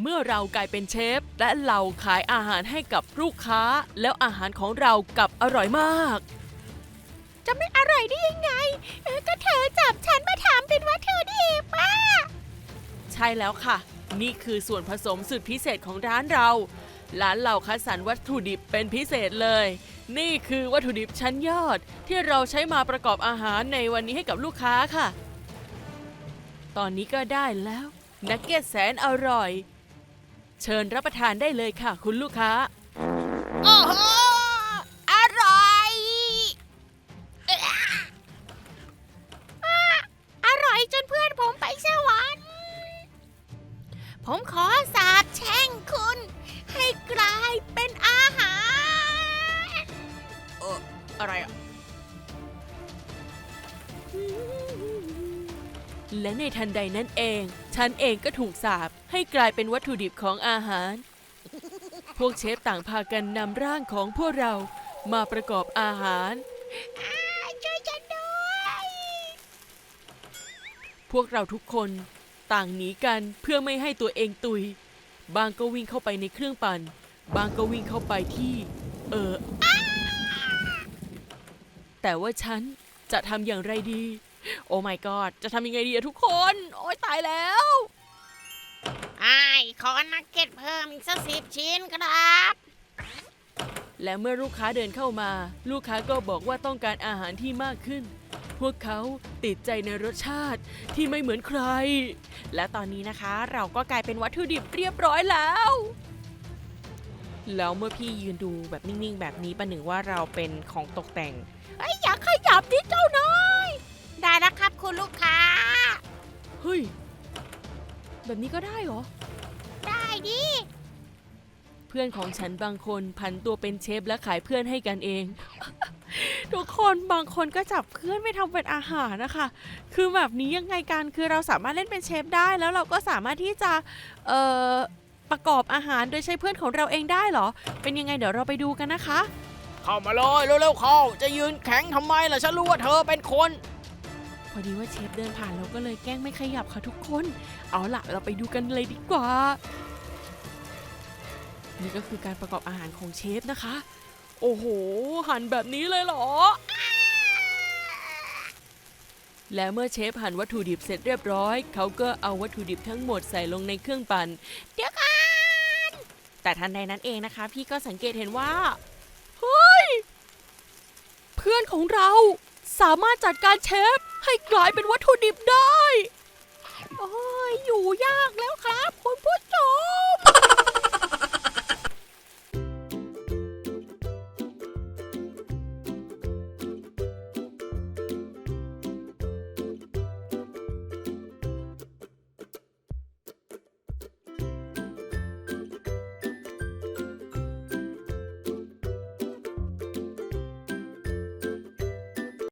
เมื่อเรากลายเป็นเชฟ และเราขายอาหารให้กับลูกค้า แล้วอาหารของเรากลับอร่อยมาก จะไม่อร่อยได้ยังไงเออก็เธอจับฉันมาถามเป็นวัตถุดิบอะใช่แล้วค่ะ นี่คือส่วนผสมสุดพิเศษของร้านเรา ร้านเราคัดสรรวัตถุดิบเป็นพิเศษเลย นี่คือวัตถุดิบชั้นยอด ที่เราใช้มาประกอบอาหารในวันนี้ให้กับลูกค้าค่ะ ตอนนี้ก็ได้แล้วนักเก็ตแสนอร่อย เชิญรับประทานได้เลยค่ะ คุณลูกค้า โอ้โหอร่อยอะอร่อยจนเพื่อนผมไปสวรรค์ ผมขอสาบแช่งคุณ ให้กลายเป็นอาหาร อะไรอะ และในทันใดนั้นเอง ฉันเองก็ถูกสาปให้กลายเป็นวัตถุดิบของอาหาร พวกเชฟต่างพากันนำร่างของพวกเรามาประกอบอาหาร ช่วยฉันด้วย พวกเราทุกคนต่างหนีกันเพื่อไม่ให้ตัวเองตุย บางก็วิ่งเข้าไปในเครื่องปั่น บางก็วิ่งเข้าไปที่ เออ แต่ว่าฉันจะทำอย่างไรดี โอ้ my god จะทำยังไงดีอะทุกคน โอ้ยตายแล้วไอ้ายขอนักเก็ตเพิ่มอีกสักสิบชิ้นครับ และเมื่อลูกค้าเดินเข้ามา ลูกค้าก็บอกว่าต้องการอาหารที่มากขึ้น พวกเขาติดใจในรสชาติที่ไม่เหมือนใคร และตอนนี้นะคะเราก็กลายเป็นวัตถุดิบเรียบร้อยแล้ว แล้วเมื่อพี่ยืนดูแบบนิ่งๆ แบบนี้ประหนึ่งว่าเราเป็นของตกแต่งเฮ้ยอย่าขยับดิเจ้านาย แบบนี้ก็ได้เหรอ ได้ดิ เพื่อนของฉันบางคนพันตัวเป็นเชฟและขายเพื่อนให้กันเอง ทุกคนบางคนก็จับเพื่อนไปทำเป็นอาหารนะคะ คือแบบนี้ยังไงกันคือเราสามารถเล่นเป็นเชฟได้แล้วเราก็สามารถที่จะเอ่อประกอบอาหารโดยใช้เพื่อนของเราเองได้เหรอ เป็นยังไงเดี๋ยวเราไปดูกันนะคะ เข้ามาเลยเร็วๆเข้า จะยืนแข็งทำไมล่ะฉันรู้ว่าเธอเป็นคน พอดีว่าเชฟเดินผ่านเราก็เลยแกล้งไม่ขยับค่ะทุกคน เอาล่ะเราไปดูกันเลยดีกว่า นี่ก็คือการประกอบอาหารของเชฟนะคะ โอ้โห หั่นแบบนี้เลยเหรอ และเมื่อเชฟหั่นวัตถุดิบเสร็จเรียบร้อย เขาก็เอาวัตถุดิบทั้งหมดใส่ลงในเครื่องปั่นเดี๋ยวก่อนแต่ทันใดนั้นเองนะคะ พี่ก็สังเกตเห็นว่าเฮ้ยเพื่อนของเราสามารถจัดการเชฟ ให้กลายเป็นวัตถุดิบได้ โอ้ย